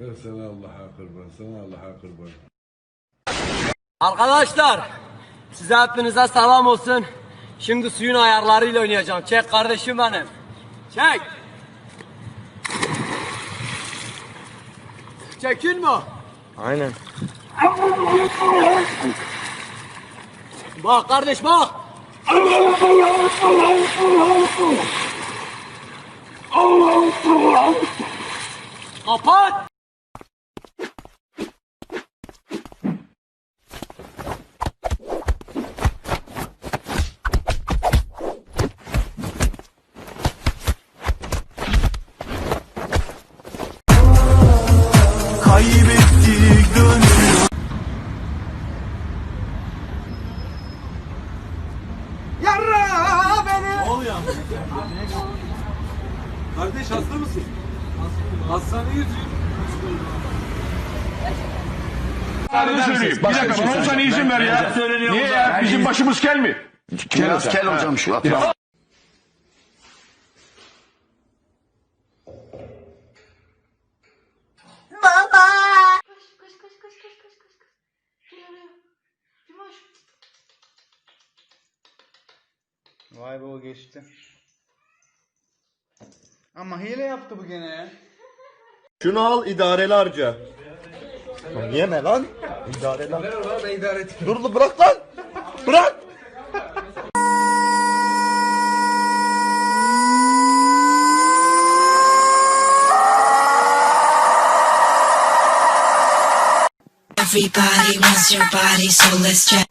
Ya sana Allah'a kurban, sana Allah'a kurban. Arkadaşlar size hepinize selam olsun. Şimdi suyun ayarlarıyla oynayacağım. Çek kardeşim benim. Çek. Çekin mi? Aynen. Bak kardeş bak. Kapat. Kaybettik dönüyor Kardeş hasta mısın? Hastaneye götürün. Bunu söyleyeyim. Bir dakika bana 10 saniye izin ver ya. Niye ya? Bizim başımız kel mi? Kel, kel hocam şu Vay be o geçti. Ama hile yaptı bu gene ya. Şunu al idareli harca. Lan Yeme lan. İdareli lan. Dur dur bırak lan. Bırak. Everybody wants your body, so let's check.